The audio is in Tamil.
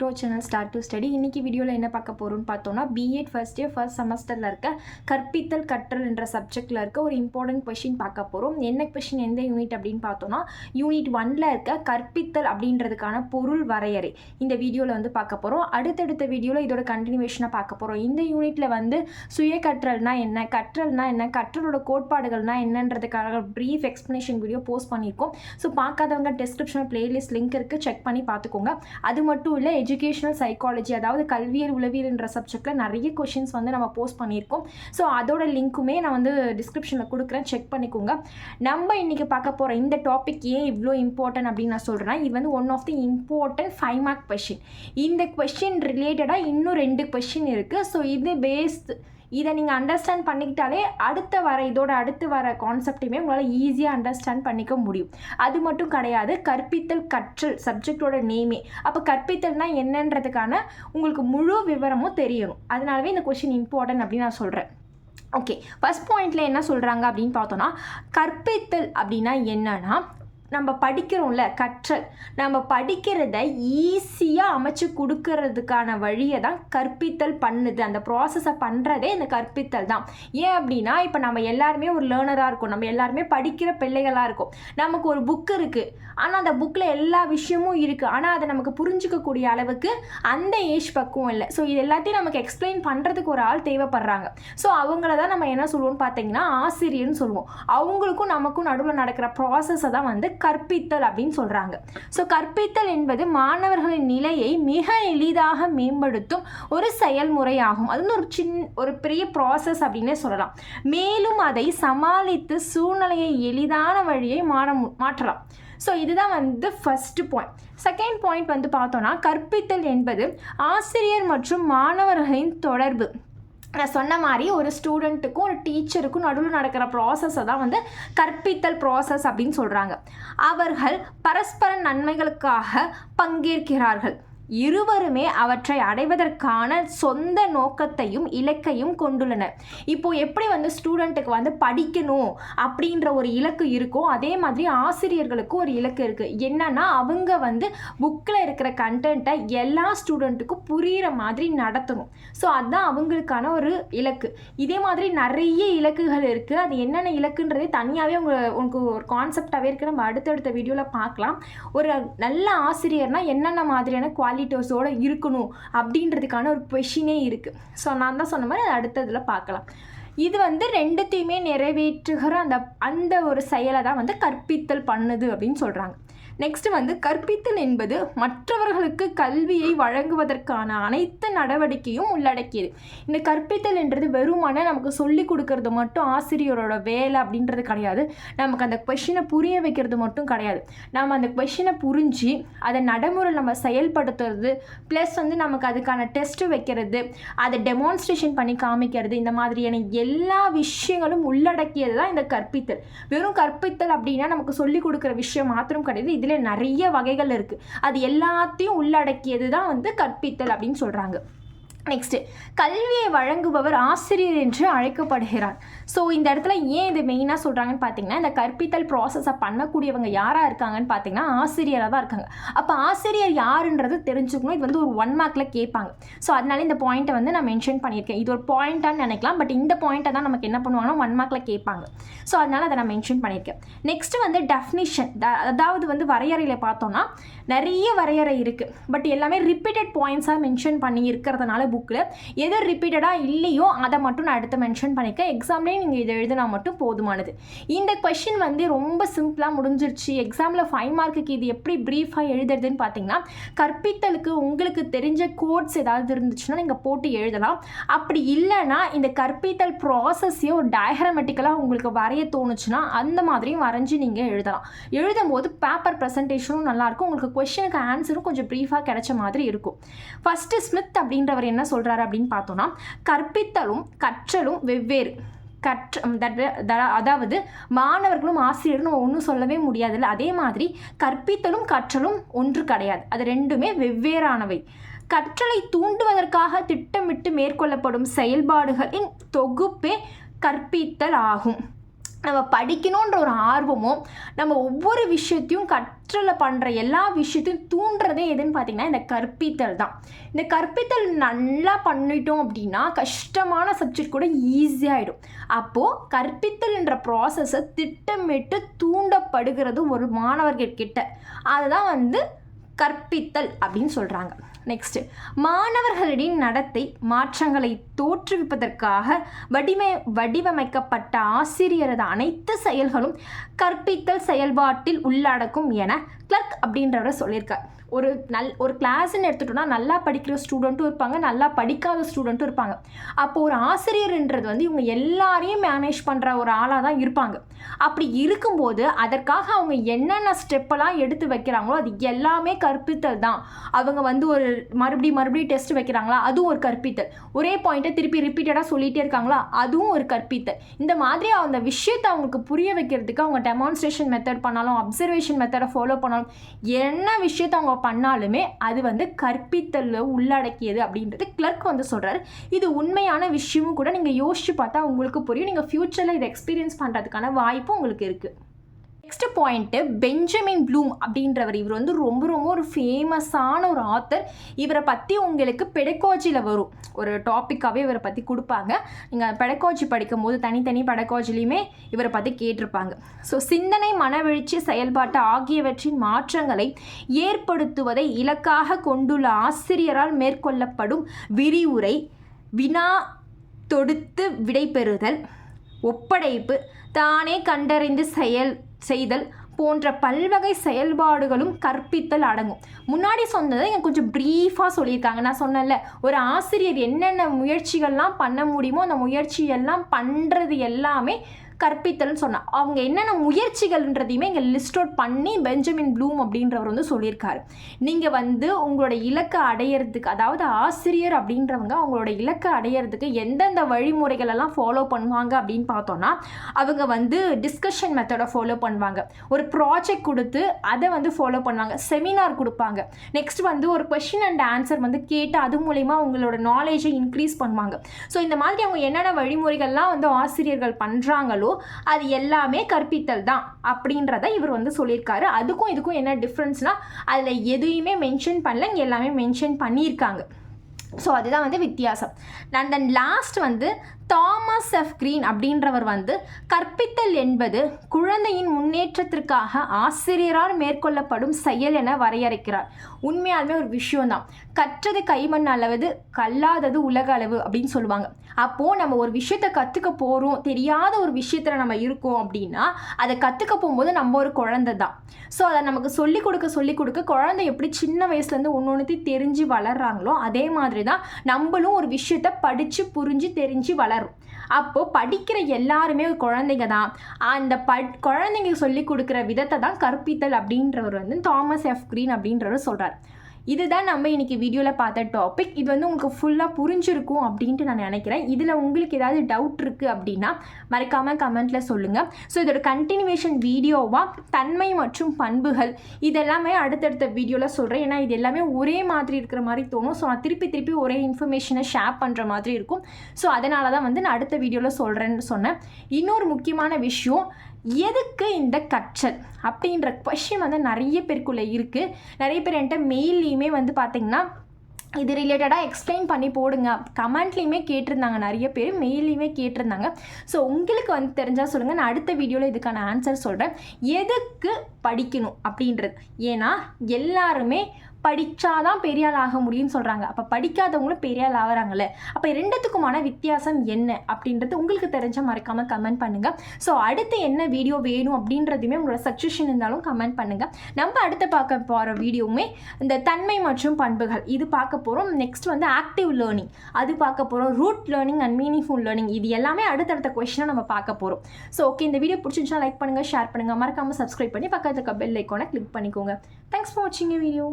To channel start to study இன்னைக்கு வீடியோவில் என்ன பார்க்க போகிறோம்னு பார்த்தோம்னா பிஎட் ஃபர்ஸ்ட் இயர் ஃபர்ஸ்ட் செமஸ்டரில் இருக்க கற்பித்தல் கற்றல் என்ற சப்ஜெக்டில் இருக்க ஒரு இம்பார்ட்டன்ட் கொஷின் பார்க்க போகிறோம் என்ன கொஷின் எந்த யூனிட் அப்படின்னு பார்த்தோம்னா யூனிட் ஒன்ல இருக்க கற்பித்தல் அப்படின்றதுக்கான பொருள் வரையறை. இந்த வீடியோவில் வந்து பார்க்க போகிறோம் அடுத்தடுத்த வீடியோவில் இதோட கண்டினியூவேஷனாக பார்க்க போகிறோம் இந்த யூனிட்டில் வந்து சுய கற்றல்னா என்ன கற்றல்னா என்ன கற்றலோட கோட்பாடுகள்னா என்னன்றதுக்காக ப்ரீஃப் எக்ஸ்ப்ளனேஷன் வீடியோ போஸ்ட் பண்ணியிருக்கோம். ஸோ பார்க்காதவங்க டிஸ்கிரிப்ஷனில் பிளேலிஸ்ட் லிங்க் இருக்குது செக் பண்ணி பார்த்துக்கோங்க. அது மட்டும் இல்லை எஜுகேஷனல் சைக்காலஜி அதாவது கல்வியல் உளவியல்ன்ற சப்ஜெக்டில் நிறைய கொஷின்ஸ் வந்து நம்ம போஸ்ட் பண்ணியிருக்கோம். ஸோ அதோட லிங்க்குமே நான் வந்து டிஸ்கிரிப்ஷனில் கொடுக்குறேன். செக் பண்ணிக்கோங்க. நம்ம இன்றைக்கி பார்க்க போகிற இந்த டாபிக் ஏன் இவ்வளோ இம்பார்ட்டன்ட் அப்படின்னு நான் சொல்கிறேன் இது வந்து one of the important five mark question இந்த கொஷின் ரிலேட்டடாக இன்னும் ரெண்டு கொஷின் இருக்குது ஸோ இது பேஸ்ட் இதை நீங்கள் அண்டர்ஸ்டாண்ட் பண்ணிக்கிட்டாலே அடுத்த வர இதோட அடுத்து வர கான்செப்டையுமே உங்களால் ஈஸியாக அண்டர்ஸ்டாண்ட் பண்ணிக்க முடியும். அது மட்டும் கிடையாது கற்பித்தல் கற்றல் சப்ஜெக்டோட நேமே அப்போ கற்பித்தல்னால் என்னன்றதுக்கான உங்களுக்கு முழு விவரமும் தெரியணும். அதனாலவே இந்த கொஷின் இம்பார்ட்டன்ட் அப்படின்னு நான் சொல்கிறேன் ஓகே ஃபஸ்ட் பாயிண்ட்ல என்ன சொல்கிறாங்க அப்படின்னு பார்த்தோன்னா கற்பித்தல் அப்படின்னா என்னன்னா நம்ம படிக்கிறோம்ல கற்றல். நம்ம படிக்கிறத ஈஸியாக அமைச்சு கொடுக்கறதுக்கான வழியை தான் கற்பித்தல் பண்ணுது. அந்த ப்ராசஸை பண்ணுறதே இந்த கற்பித்தல் தான். ஏன் அப்படின்னா இப்போ நம்ம எல்லாருமே ஒரு லேர்னராக இருக்கோம். நம்ம எல்லாருமே படிக்கிற பிள்ளைகளாக இருக்கும். நமக்கு ஒரு புக் இருக்குது ஆனால் அந்த புக்கில் எல்லா விஷயமும் இருக்குது ஆனால் அதை நமக்கு புரிஞ்சிக்கக்கூடிய அளவுக்கு அந்த ஏஜ் பக்குவம் இல்லை. ஸோ இது எல்லாத்தையும் நமக்கு எக்ஸ்பிளைன் பண்ணுறதுக்கு ஒரு ஆள் தேவைப்படுறாங்க. ஸோ அவங்கள தான் நம்ம என்ன சொல்லுவோம்னு பார்த்தீங்கன்னா ஆசிரியர்னு சொல்லுவோம் அவங்களுக்கும் நமக்கும் நடுவில் நடக்கிற ப்ராசஸை தான் வந்து கற்பித்தல் அப்படின்னு சொல்கிறாங்க ஸோ கற்பித்தல் என்பது மாணவர்களின் நிலையை மிக எளிதாக மேம்படுத்தும் ஒரு செயல்முறையாகும். அது வந்து ஒரு சின் ஒரு பெரிய ப்ராசஸ் அப்படின்னே சொல்லலாம். மேலும் அதை சமாளித்து சூழ்நிலையை எளிதான வழியை மாற மு- மாற்றலாம். ஸோ இதுதான் வந்து ஃபஸ்ட்டு பாயிண்ட் செகண்ட் பாயிண்ட் வந்து பார்த்தோன்னா கற்பித்தல் என்பது ஆசிரியர் மற்றும் மாணவர்களின் தொடர்பு. நான் சொன்ன மாதிரி ஒரு ஸ்டூடெண்ட்டுக்கும் ஒரு டீச்சருக்கும் நடுவில் நடக்கிற ப்ராசஸை தான் வந்து கற்பித்தல் ப்ராசஸ் அப்படின்னு சொல்கிறாங்க அவர்கள் பரஸ்பர நன்மைகளுக்காக பங்கேற்கிறார்கள். இருவருமே அவற்றை அடைவதற்கான சொந்த நோக்கத்தையும் இலக்கையும் கொண்டுள்ளனர். இப்போ எப்படி வந்து ஸ்டூடெண்ட்டுக்கு வந்து படிக்கணும் அப்படின்ற ஒரு இலக்கு இருக்கோ அதே மாதிரி ஆசிரியர்களுக்கும் ஒரு இலக்கு இருக்குது என்னன்னா அவங்க வந்து புக்கில் இருக்கிற கண்டென்ட்டை எல்லா ஸ்டூடெண்ட்டுக்கும் புரிகிற மாதிரி நடத்தணும். ஸோ அதுதான் அவங்களுக்கான ஒரு இலக்கு. இதே மாதிரி நிறைய இலக்குகள் இருக்குது அது என்னென்ன இலக்குன்றதே தனியாகவே உங்க உங்களுக்கு ஒரு கான்செப்டாகவே இருக்குது நம்ம அடுத்தடுத்த வீடியோவில் பார்க்கலாம். ஒரு நல்ல ஆசிரியர்னால் என்னென்ன மாதிரியான ஆடிட்டர்ஸோடு இருக்கணும் அப்படின்றதுக்கான ஒரு கொஷினே இருக்குது ஸோ நான் தான் சொன்ன மாதிரி அது அடுத்ததில் பார்க்கலாம். இது வந்து ரெண்டுத்தையுமே நிறைவேற்றுகிற அந்த அந்த ஒரு செயலை தான் வந்து கற்பித்தல் பண்ணுது அப்படின்னு சொல்கிறாங்க நெக்ஸ்ட் வந்து கற்பித்தல் என்பது மற்றவர்களுக்கு கல்வியை வழங்குவதற்கான அனைத்து நடவடிக்கையும் உள்ளடக்கியது. இந்த கற்பித்தல் என்றது வெறுமனே நமக்கு சொல்லி கொடுக்கறது மட்டும் ஆசிரியரோட வேலை அப்படின்றது கிடையாது. நமக்கு அந்த கொஷினை புரிய வைக்கிறது மட்டும் கிடையாது. நம்ம அந்த கொஷினை புரிஞ்சு அதை நடைமுறையில் நம்ம செயல்படுத்துறது ப்ளஸ் வந்து நமக்கு அதுக்கான டெஸ்ட் வைக்கிறது அதை டெமான்ஸ்ட்ரேஷன் பண்ணி காமிக்கிறது இந்த மாதிரியான எல்லா விஷயங்களும் உள்ளடக்கியது தான் இந்த கற்பித்தல். வெறும் கற்பித்தல் அப்படின்னா நமக்கு சொல்லி கொடுக்குற விஷயம் மாத்திரம் கிடையாது. இது இதில் நிறைய வகைகள் இருக்குது. அது எல்லாத்தையும் உள்ளடக்கியது தான் வந்து கற்பித்தல் அப்படின்னு சொல்கிறாங்க. நெக்ஸ்ட்டு கல்வியை வழங்குபவர் ஆசிரியர் என்று அழைக்கப்படுகிறார். ஸோ இந்த இடத்துல ஏன் இது மெயினாக சொல்கிறாங்கன்னு பார்த்தீங்கன்னா இந்த கற்பித்தல் ப்ராசஸை பண்ணக்கூடியவங்க யாராக இருக்காங்கன்னு பார்த்தீங்கன்னா ஆசிரியராக தான் இருக்காங்க. அப்போ ஆசிரியர் யாருன்றது தெரிஞ்சுக்கணும். இது வந்து ஒரு ஒன் மார்க்கில் கேட்பாங்க. ஸோ அதனால இந்த பாயிண்ட்டை வந்து நான் மென்ஷன் பண்ணியிருக்கேன். இது ஒரு பாயிண்ட்டான்னு நினைக்கலாம். பட் இந்த பாயிண்ட்டை தான் நமக்கு என்ன பண்ணுவாங்கன்னா ஒன் மார்க்கில் கேட்பாங்க. ஸோ அதனால அதை நான் மென்ஷன் பண்ணியிருக்கேன். நெக்ஸ்ட்டு வந்து டெஃபினிஷன் அதாவது வந்து வரையறையில் பார்த்தோம்னா நிறைய வரையறை இருக்குது பட் எல்லாமே ரிப்பீட்டட் பாயிண்ட்ஸாக மென்ஷன் பண்ணி இருக்கிறதுனால புக்கில் எது ரிப்பீட்டடாக இல்லையோ அதை மட்டும் நான் எடுத்து மென்ஷன் பண்ணிக்க. எக்ஸாம்லேயே நீங்கள் இதை எழுதினா மட்டும் போதுமானது. இந்த கொஷின் வந்து ரொம்ப சிம்பிளாக முடிஞ்சிருச்சு. எக்ஸாமில் ஃபைவ் மார்க்குக்கு இது எப்படி ப்ரீஃபாக எழுதுறதுன்னு பார்த்தீங்கன்னா கற்பித்தலுக்கு உங்களுக்கு தெரிஞ்ச கோட்ஸ் ஏதாவது இருந்துச்சுன்னா நீங்கள் போட்டு எழுதலாம். அப்படி இல்லைன்னா இந்த கற்பித்தல் ப்ராசஸையும் ஒரு டயக்ராமெட்டிக்கலாக உங்களுக்கு வரைய தோணுச்சுன்னா அந்த மாதிரியும் வரைஞ்சி நீங்கள் எழுதலாம். எழுதும்போது பேப்பர் ப்ரெசன்டேஷனும் நல்லாயிருக்கும் உங்களுக்கு கொஷனுக்கு ஆன்சரும் கொஞ்சம் ப்ரீஃபாக கிடைச்ச மாதிரி இருக்கும். ஃபஸ்ட்டு ஸ்மித் அப்படின்றவர் என்ன சொல்கிறாரு அப்படின்னு பார்த்தோன்னா கற்பித்தலும் கற்றலும் வெவ்வேறு. கற்ற அதாவது மாணவர்களும் ஆசிரியரும் நம்ம ஒன்றும் சொல்லவே முடியாதுல்ல. அதே மாதிரி கற்பித்தலும் கற்றலும் ஒன்று கிடையாது. அது ரெண்டுமே வெவ்வேறானவை. கற்றலை தூண்டுவதற்காக திட்டமிட்டு மேற்கொள்ளப்படும் செயல்பாடுகளின் தொகுப்பே கற்பித்தல் ஆகும். நம்ம படிக்கணுன்ற ஒரு ஆர்வமும் நம்ம ஒவ்வொரு விஷயத்தையும் கற்றலை பண்ணுற எல்லா விஷயத்தையும் தூண்டுறதே எதுன்னு பார்த்தீங்கன்னா இந்த கற்பித்தல் தான். இந்த கற்பித்தல் நல்லா பண்ணிட்டோம் அப்படின்னா கஷ்டமான சப்ஜெக்ட் கூட ஈஸியாகிடும் அப்போது கற்பித்தல்ன்ற ப்ராசஸை திட்டமிட்டு தூண்டப்படுகிறது ஒரு மாணவர்கிட்ட அதுதான் வந்து கற்பித்தல் அப்படின்னு சொல்கிறாங்க நெக்ஸ்ட்டு மாணவர்களின் நடத்தை மாற்றங்களை தோற்றுவிப்பதற்காக வடிமை வடிவமைக்கப்பட்ட ஆசிரியரது அனைத்து செயல்களும் கற்பித்தல் செயல்பாட்டில் உள்ளடக்கும் என கிளர்க் அப்படின்றவரை சொல்லியிருக்கார். ஒரு நல் ஒரு கிளாஸ்ன்னு எடுத்துட்டோம்னா நல்லா படிக்கிற ஸ்டூடெண்ட்டும் இருப்பாங்க நல்லா படிக்காத ஸ்டூடெண்ட்டும் இருப்பாங்க. அப்போ ஒரு ஆசிரியர்ன்றது வந்து இவங்க எல்லாரையும் மேனேஜ் பண்ணுற ஒரு ஆளாக தான் இருப்பாங்க. அப்படி இருக்கும்போது அதற்காக அவங்க என்னென்ன ஸ்டெப்பெல்லாம் எடுத்து வைக்கிறாங்களோ அது எல்லாமே கற்பித்தல் தான். அவங்க வந்து ஒரு மறுபடியும் மறுபடியும் டெஸ்ட் வைக்கிறாங்களா? அதுவும் ஒரு கற்பித்தல். ஒரே பாயிண்ட்டை திருப்பி ரிப்பீட்டடாக சொல்லிகிட்டே இருக்காங்களா? அதுவும் ஒரு கற்பித்தல். இந்த மாதிரி அந்த விஷயத்தை அவங்களுக்கு புரிய வைக்கிறதுக்கு அவங்க டெமான்ஸ்ட்ரேஷன் மெத்தட் பண்ணாலும் அப்சர்வேஷன் மெத்தடை ஃபாலோ பண்ணாலும் என்ன விஷயத்தை அவங்க பண்ணாலுமே அது வந்து கற்பித்தலில் உள்ளடக்கியது அப்படின்றது கிளர்க் வந்து சொல்கிறார் இது உண்மையான விஷயமும் கூட நீங்கள் யோசிச்சு பார்த்தா உங்களுக்கு புரியும். நீங்கள் ஃப்யூச்சரில் இதை எக்ஸ்பீரியன்ஸ் பண்ணுறதுக்கான வாய்ப்பும் உங்களுக்கு இருக்குது நெக்ஸ்ட் பாயிண்ட்டு பெஞ்சமின் ப்ளூம் அப்படின்றவர். இவர் வந்து ரொம்ப ரொம்ப ஒரு ஃபேமஸான ஒரு ஆத்தர் இவரை பற்றி உங்களுக்கு பெடக்காஜியில் வரும். ஒரு டாப்பிக்காகவே இவரை பற்றி கொடுப்பாங்க. நீங்கள் பெடக்காஜி படிக்கும் போது தனித்தனி பெடக்காஜிலையுமே இவரை பற்றி கேட்டிருப்பாங்க. ஸோ சிந்தனை மனவெழுச்சி செயல்பாட்டு ஆகியவற்றின் மாற்றங்களை ஏற்படுத்துவதை இலக்காக கொண்டுள்ள ஆசிரியரால் மேற்கொள்ளப்படும் விரிவுரை வினா தொடுத்து விடைபெறுதல் ஒப்படைப்பு தானே கண்டறிந்து செயல் செய்தல் போன்ற பல்வகை செயல்பாடுகளும் கற்பித்தல் அடங்கும். முன்னாடி சொன்னதை எனக்கு கொஞ்சம் ப்ரீஃபாக சொல்லியிருக்காங்க. நான் சொன்னேன்ல ஒரு ஆசிரியர் என்னென்ன முயற்சிகள்லாம் பண்ண முடியுமோ அந்த முயற்சியெல்லாம் பண்ணுறது எல்லாமே கற்பித்தல்னு சொன்னால் அவங்க என்னென்ன முயற்சிகள்ன்றதையுமே இங்கே லிஸ்ட் அவுட் பண்ணி பெஞ்சமின் ப்ளூம் அப்படின்றவர் வந்து சொல்லியிருக்காரு. நீங்கள் வந்து உங்களோட இலக்கை அடையிறதுக்கு அதாவது ஆசிரியர் அப்படின்றவங்க அவங்களோட இலக்கை அடையிறதுக்கு எந்தெந்த வழிமுறைகள் எல்லாம் ஃபாலோ பண்ணுவாங்க அப்படின்னு பார்த்தோன்னா அவங்க வந்து டிஸ்கஷன் மெத்தடை ஃபாலோ பண்ணுவாங்க. ஒரு ப்ராஜெக்ட் கொடுத்து அதை வந்து ஃபாலோ பண்ணுவாங்க. செமினார் கொடுப்பாங்க. நெக்ஸ்ட் வந்து ஒரு கொஷின் அண்ட் ஆன்சர் வந்து கேட்டு அது மூலயமா அவங்களோட நாலேஜை இன்க்ரீஸ் பண்ணுவாங்க. ஸோ இந்த மாதிரி அவங்க என்னென்ன வழிமுறைகள்லாம் வந்து ஆசிரியர்கள் பண்ணுறாங்களோ அது எல்லாமே கற்பித்தல் தான் அப்படின்றத இவர் வந்து சொல்லியிருக்காரு. அதுக்கும் இதுக்கும் என்ன டிஃப்ரென்ஸ்னால் அதில் எதையுமே மென்ஷன் பண்ணல இங்கே எல்லாமே மென்ஷன் பண்ணியிருக்காங்க. ஸோ அதுதான் வந்து வித்தியாசம். அண்ட் தென் லாஸ்ட் வந்து தாமஸ் எஃப் கிரீன் அப்படின்றவர் வந்து கற்பித்தல் என்பது குழந்தையின் முன்னேற்றத்திற்காக ஆசிரியரால் மேற்கொள்ளப்படும் செயல் என வரையறுக்கிறார். உண்மையாலுமே ஒரு விஷயம்தான். கற்றது கைமண் அளவது கல்லாதது உலக அளவு அப்படின்னு சொல்லுவாங்க. அப்போது நம்ம ஒரு விஷயத்தை கற்றுக்க போகிறோம் தெரியாத ஒரு விஷயத்தில் நம்ம இருக்கோம் அப்படின்னா அதை கற்றுக்க போகும்போது நம்ம ஒரு குழந்தை தான். ஸோ அதை நமக்கு சொல்லிக் கொடுக்க சொல்லிக் கொடுக்க குழந்தை எப்படி சின்ன வயசுலேருந்து ஒன்று ஒன்றுத்தையும் தெரிஞ்சு வளர்கிறாங்களோ அதே மாதிரி தான் நம்மளும் ஒரு விஷயத்தை படித்து புரிஞ்சு தெரிஞ்சு வளரும் அப்போது படிக்கிற எல்லாருமே குழந்தைங்க தான். அந்த பட் குழந்தைங்க சொல்லி கொடுக்குற விதத்தை தான் கற்பித்தல் அப்படின்றவர் வந்து தாமஸ் எஃப் கிரீன் அப்படின்றவர் சொல்கிறார் இதுதான் நம்ம இன்றைக்கி வீடியோவில் பார்த்த டாபிக் இது வந்து உங்களுக்கு ஃபுல்லாக புரிஞ்சிருக்கும் அப்படின்ட்டு நான் நினைக்கிறேன். இதில் உங்களுக்கு ஏதாவது டவுட் இருக்குது அப்படின்னா மறக்காமல் கமெண்ட்டில் சொல்லுங்கள் ஸோ இதோட கண்டினியூவேஷன் வீடியோவாக தன்மை மற்றும் பண்புகள் இதெல்லாமே அடுத்தடுத்த வீடியோவில் சொல்கிறேன் ஏன்னா இது எல்லாமே ஒரே மாதிரி இருக்கிற மாதிரி தோணும். ஸோ நான் திருப்பி திருப்பி ஒரே இன்ஃபர்மேஷனை ஷேர் பண்ணுற மாதிரி இருக்கும். ஸோ அதனால தான் வந்து நான் அடுத்த வீடியோவில் சொல்கிறேன்னு சொன்னேன். இன்னொரு முக்கியமான விஷயம் எதுக்கு இந்த கற்றல் அப்படின்ற கொஷின் வந்து நிறைய பேருக்குள்ளே இருக்குது நிறைய பேர் என்கிட்ட மெயிலையுமே வந்து பார்த்திங்கன்னா இது ரிலேட்டடாக எக்ஸ்பிளைன் பண்ணி போடுங்க. கமெண்ட்லேயுமே கேட்டிருந்தாங்க நிறைய பேர் மெயிலையுமே கேட்டிருந்தாங்க. ஸோ உங்களுக்கு வந்து தெரிஞ்சால் சொல்லுங்கள் நான் அடுத்த வீடியோவில் இதுக்கான ஆன்சர் சொல்கிறேன் எதுக்கு படிக்கணும் அப்படின்றது. ஏன்னா எல்லாருமே படித்தாதான் பெரிய ஆக முடியும்னு சொல்கிறாங்க அப்போ படிக்காதவங்களும் பெரியாள் ஆகிறாங்கல்ல அப்போ ரெண்டுத்துக்குமான வித்தியாசம் என்ன அப்படின்றது உங்களுக்கு தெரிஞ்ச மறக்காமல் கமெண்ட் பண்ணுங்கள் ஸோ அடுத்து என்ன வீடியோ வேணும் அப்படின்றதுமே உங்களோட சஜஷன் இருந்தாலும் கமெண்ட் பண்ணுங்கள் நம்ம அடுத்து பார்க்க போகிற வீடியோவுமே இந்த தன்மை மற்றும் பண்புகள். இது பார்க்க போகிறோம் நெக்ஸ்ட் வந்து ஆக்டிவ் லேர்னிங் அது பார்க்க போகிறோம் rote learning and meaningful learning இது எல்லாமே அடுத்தடுத்த கொஷனை நம்ம பார்க்க போகிறோம் ஸோ ஓகே இந்த வீடியோ பிடிச்சிருந்துச்சா லைக் பண்ணுங்கள் ஷேர் பண்ணுங்கள் மறக்காமல் சப்ஸ்கிரைப் பண்ணி பக்கத்தில் இருக்க பெல் ஐக்கோனை கிளிக் பண்ணிக்கோங்க. தேங்க்ஸ் ஃபார் வாட்சிங் வீடியோ